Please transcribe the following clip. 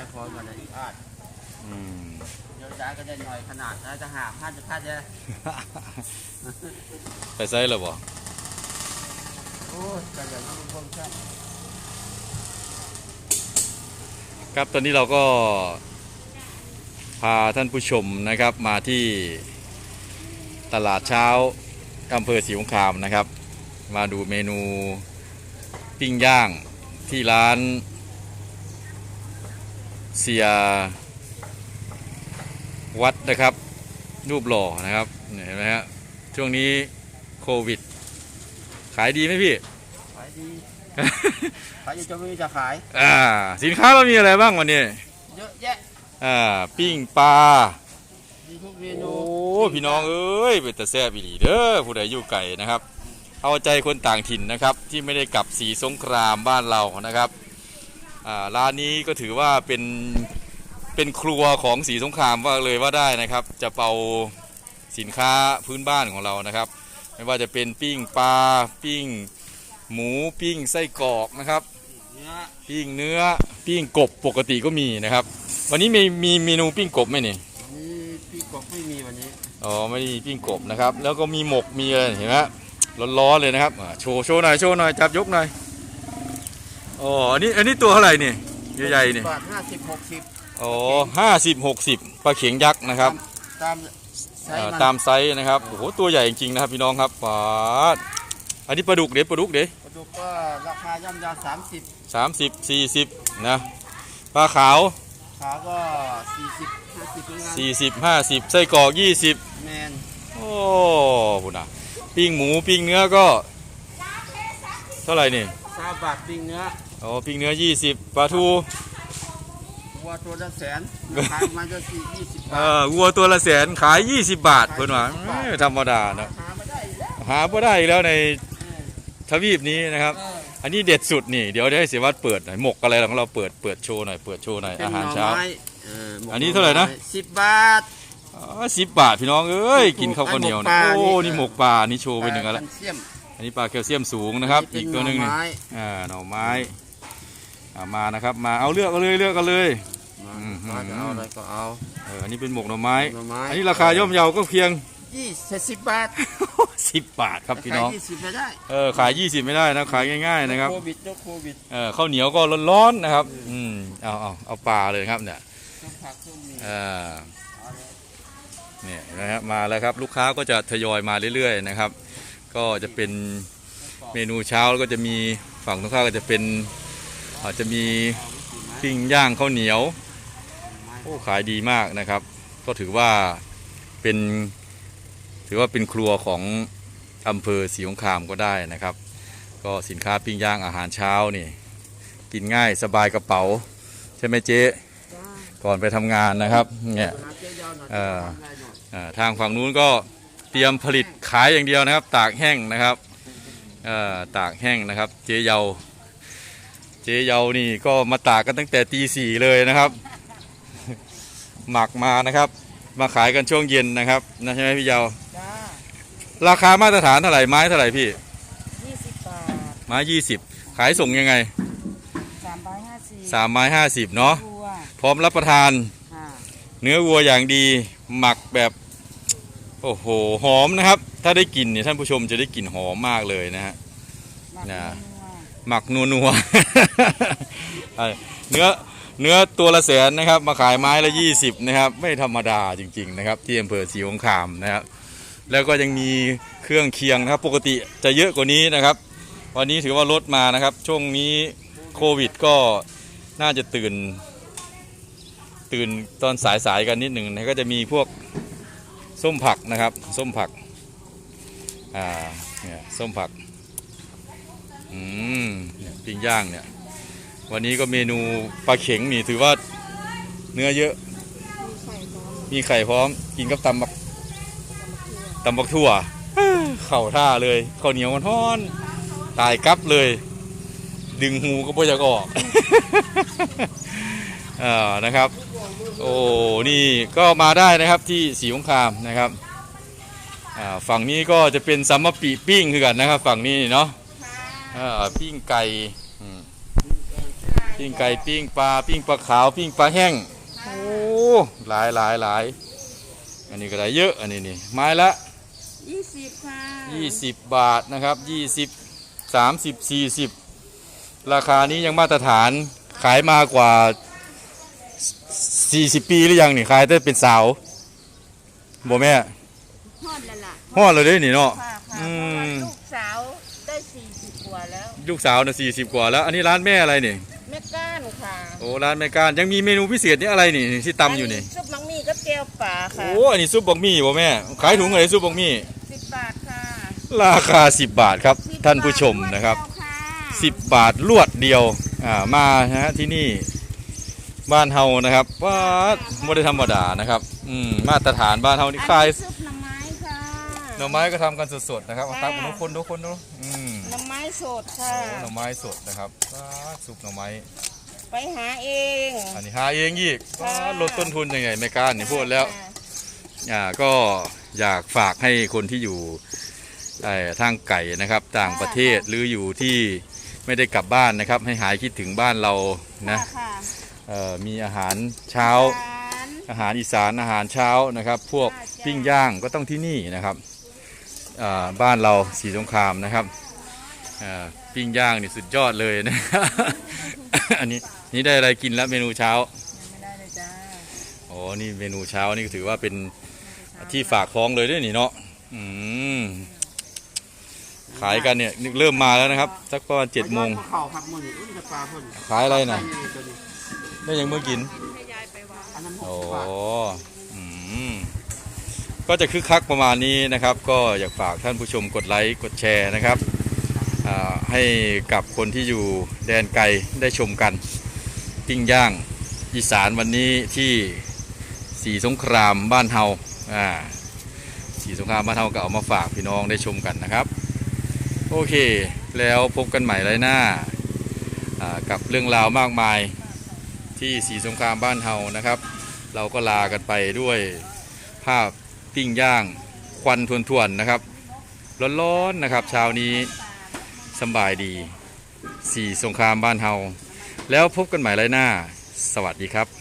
ายพร้อมกันเลยอาดอืมเดี๋ยวจ่ายก็ได้หน่อยขนาดถ้าจะหาพันจะพันจะไปไซส์แล้วบ่โอ้ยแต่อย่างนั้นมันคงใช่ครับตอนนี้เราก็พาท่านผู้ชมนะครับมาที่ตลาดเช้าอำเภอศรีสงครามนะครับ มาดูเมนูปิ้งย่างที่ร้าน เสียวัดนะครับ รูปหล่อนะครับเนี่ยเห็นไหมฮะช่วงนี้โควิด ขายดีไหมพี่ ขายดี ขายอยู่จะไม่มีจะขาย อ่า สินค้าเรามีอะไรบ้างวันนี้ เยอะแยะ อ่า ปิ้งปลามีทุกเมโอ้นูพี่น้องเอ้ยเป็นตะแซ่บอีหลีเด้อผู้ใดอยู่ไก่นะครับ เอาใจคนต่างถิ่นนะครับ ที่ไม่ได้กลับสีสงครามบ้านเรานะครับอ่า ร้านนี้ก็ถือว่าเป็นเป็นครัวของสีสงครามว่าเลยว่าได้นะครับ จะเป่าสินค้าพื้นบ้านของเรานะครับ ไม่ว่าจะเป็นปิ้งปลาปิ้ง หมูปิ้งไส้กรอกนะครับเนื้อปิ้งเนื้อปิ้งกบปกติก็มีนะครับ วันนี้มีมีเมนูปิ้งกบไหมนี่นี่พี่กบไม่มีวันนี้อ๋อไม่ได้มีปิ้งกบนะครับ แล้วก็มีหมกมีอะไรเห็นไหมร้อนๆเลยนะครับอ่าโชว์โชว์หน่อยโชว์หน่อยจับยกหน่อย อ๋ออันนี้อันนี้ตัวเท่าไหร่นี่ใหญ่ๆนี่บาทห้าสิบหกสิบอ๋อห้าสิบหกสิบปลาเข็งยักษ์นะครับตามไซอ่าส์มันตามไซส์นะครับโอ้โหตัวใหญ่จริงๆนะครับพี่น้องครับปาดอันนี้ปลาดุกเด็ปลาดุกเด็ปลาดุกก็ราคาย่อมยาวสามสิบสามสิบสี่สิบนะปลาขาวขาก็สี่สิบห้าสิบเหมือนกันสี่สิบห้าสิบไส้กรอกยี่สิบแมนโอ้พุ่นอะปิ้งหมูปิ้งเนื้อก็ เท่าไหร่นี่ซาบาทปิ้งเนื้อ อ๋อปิ้งเนื้อ 20ปลาทู วัวตัวละแสนขายมาจะสี่ยี่สิบเอ่บาทอวัวตัวละแสนขาย 20 บาทเพิ่นว่าเอ้ยธรรมดาเนอะหาไม่ได้อีกแล้วหาบ่ได้อีกแล้วในเออทวีปนี้นะครับ เอออันนี้เด็ดสุดนี่เดี๋ยวได้ให้เสียวัดเปิดหน่อยหมกอะไรของเราเปิดเปิดโชว์หน่อยเปิดโชว์หน่อยเป็นอาหารหน่อเช้าไม้เหมกอันนี้เท่าไหร่นะสิบบาทอ๋อสิบบาทพี่น้องเอ้ยกินข้าวข้าวเหนียวนะหมกปลาโอ้นี่ นี่หมกปลานี่โชว์ไปหนึ่งอันแคละลเซียมอันนี้ปลาแคลเซียมสูงนะครับเป็อีกตัวหนึ่งหนี่ไม้อ่าหน่อไม้อ่า มานะครับ มาเอาเลือกกันเลยเลือกกันเลย มาอืม มาจะเอาอะไรก็เอาเอออันนี้เป็นหมกหน่อไม้ หน่อไม้อันนี้ราคาย่อมเยาก็เพียง ยี่สิบบาท10 บาทครับพี่น้องขายยี่สิบไม่ได้เออขาย 20 ไม่ได้นะขายง่ายๆนะครับ โควิดเจ้าโควิดเออข้าวเหนียวก็ร้อนๆนะครับ อืมเอาเอาเอาปลาเลยครับเนี่ยเครื่องผักเครื่องมีเออเอาเลยเนี่ยนะครับมาแล้วครับลูกค้าก็จะทยอยมาเรื่อยๆนะครับ ก็จะเป็นเมนูเช้าแล้วก็จะมีฝั่งตรงข้ามก็จะเป็น อาจจะมีปิ้งย่างข้าวเหนียวโอ้ขายดีมากนะครับ ก็ถือว่าเป็นถือว่าเป็นครัวของอำเภอศรีสงครามก็ได้นะครับ ก็สินค้าปิ้งย่างอาหารเช้านี่ กินง่ายสบายกระเป๋า ใช่ไหมเจ๊ก่อนไปทำงานนะครับเนี่ยทางฝั่งนู้นก็เตรียมผลิตขายอย่างเดียวนะครับ ตากแห้งนะครับตากแห้งนะครับ เจ๊เยา จ๊เยานี่ก็มาตากกันตั้งแต่ตีสี่เลยนะครับ หมักมานะครับ มาขายกันช่วงเย็นนะครับนะใช่ไหมพี่เยาจ้าราคามาตรฐานเท่าไหร่ไม้เท่าไหร่พี่ยี่สิบบาทไม้ยี่สิบขายส่งยังไงสามร้อยห้าสิบสามไม้ห้าสิบเนาะตัวพร้อมรับประทาน ค่ะเนื้อวัวอย่างดี หมักแบบโอ้โหหอมนะครับ ถ้าได้กลิ่นเนี่ยท่านผู้ชมจะได้กลิ่นหอมมากเลยนะฮะ หมักน่ะนัว หมักนัวนัวๆเนื้อเนื้อตัวละแสนนะครับ มาขายไม้ละยี่สิบนะครับ ไม่ธรรมดาจริง ๆ นะครับ ที่อำเภอศรีสงครามนะครับ แล้วก็ยังมีเครื่องเคียงนะครับ ปกติจะเยอะกว่านี้นะครับ วันนี้ถือว่าลดมานะครับ ช่วงนี้โควิดก็น่าจะตื่น ตื่นตอนสายๆกันนิดหนึ่งนะก็จะมีพวกส้มผักนะครับ ส้มผักอ่าเนี่ยส้มผัก อืมปิ้งย่างเนี่ย วันนี้ก็เมนูปลาเข็งนี่ถือว่าเนื้อเยอะ มีไข่พร้อม กินกับตำบักตำบักถั่ว เข่าท่าเลยข้าวเหนียวมันฮ้อน ตายกับเลย ดึงหูก็บ่อยากออกอ่านะครับ โอ้นี่ก็มาได้นะครับที่สีสงครามนะครับ อ่าฝั่งนี้ก็จะเป็นซัมมะปีปิ้งคือกันนะครับ ฝั่งนี้เนาะ อ่าปิ้งไก่อืมปิ้งไก่ปิ้งปลาปิ้งปลาขาวปิ้งปลาแห้งโอ้หลายหลายหลายอันนี้ก็ได้เยอะอันนี้นี่ไม้ละยี่สิบค่ะ20บาทนะครับ20 30 40ราคานี้ยังมาตรฐานขายมากว่า40ปีหรือยังนี่ขายได้เป็นสาวบ่แม่ทอดแล้วล่ะฮอดเลยเด้นี่เนาะค่ะค่ะอืเพราะว่ามลูกสาวได้ สี่สิบกว่าแล้ว ลูกสาวน่ะ40กว่าแล้ว อันนี้ร้านแม่อะไรนี่แม่ก้านค่ะโอ้ร้านแม่การยังมีเมนูพิเศษนี่อะไรนี่ที่ตำอยู่นี่ซุปมังมีกับแก้วป่าค่ะโอ้อันนี้ซุปบักมี่บ่แม่ขายถุงอะไรซุปบักมี่สิบบาทค่ะราคา 10 บาทครับ10ท่านผู้ชมนะครับาทเดียวค่ะ10 บาทลวดเดียวอ่ามานะฮะที่นี่บ้านเฮานะครับว่าไม่ได้ธรรมดานะครับอืมมาตรฐานบ้านเฮานี่ขาย หน่อไม้ก็ทำกันสดๆนะครับเอาตักมาทุกคนทุกคนดูอืมหน่อไม้สดค่ะ โอ้หน่อไม้สดนะครับว้าซุปหน่อไม้ ไปหาเอง อันนี้หาเองอีกค่ะว้าลดต้นทุนยังไงไม่กล้ารนี่พูดแล้วค่ะอ่าก็อยากฝากให้คนที่อยู่เอ่อทางไก่นะครับต่างประเทศหรืออยู่ที่ไม่ได้กลับบ้านนะครับ ให้หายคิดถึงบ้านเรานะค่ะเอ่อมีอาหารเช้าร้านอาหารอีสานอาหารเช้านะครับ พวกจ้าปิ้งย่างก็ต้องที่นี่นะครับอ่า บ้านเราสีสงครามนะครับอ่าปิ้งย่างนี่สุดยอดเลยนะ อันนี้นี่ได้อะไรกินแล้วเมนูเช้าไม่ได้เลยจ้าโอ้นี่เมนูเช้านี่ก็ถือว่าเป็นที่ฝากท้องเลยด้วยนี่เนาะอืมขายกันเนี่ยเริ่มมาแล้วนะครับ สักประมาณเจ็ดโมงเข่าครับมือนี่อุ้ยจะปลาเพิ่นขายอะไรนะตัวนี้ได้ยังเมื่อกินอันนั้นหกโอ้สิบบาทอืม ก็จะคึกคักประมาณนี้นะครับ ก็อยากฝากท่านผู้ชมกดไลค์กดแชร์นะครับให้กับคนที่อยู่แดนไกลได้ชมกันปิ้งย่างอีสานวันนี้ที่สีสงครามบ้านเฮาอ่าสีสงครามบ้านเฮาก็เอามาฝากพี่น้องได้ชมกันนะครับ โอเค แล้วพบกันใหม่ไรหน้ากับเรื่องราวมากมายที่สีสงครามบ้านเฮานะครับ เราก็ลากันไปด้วยภาพ ปิ้งย่าง ควันทวนๆนะครับ ร้อนๆนะครับเช้านี้สบายดีสี่สงครามบ้านเฮา แล้วพบกันใหม่ไรหน้า สวัสดีครับ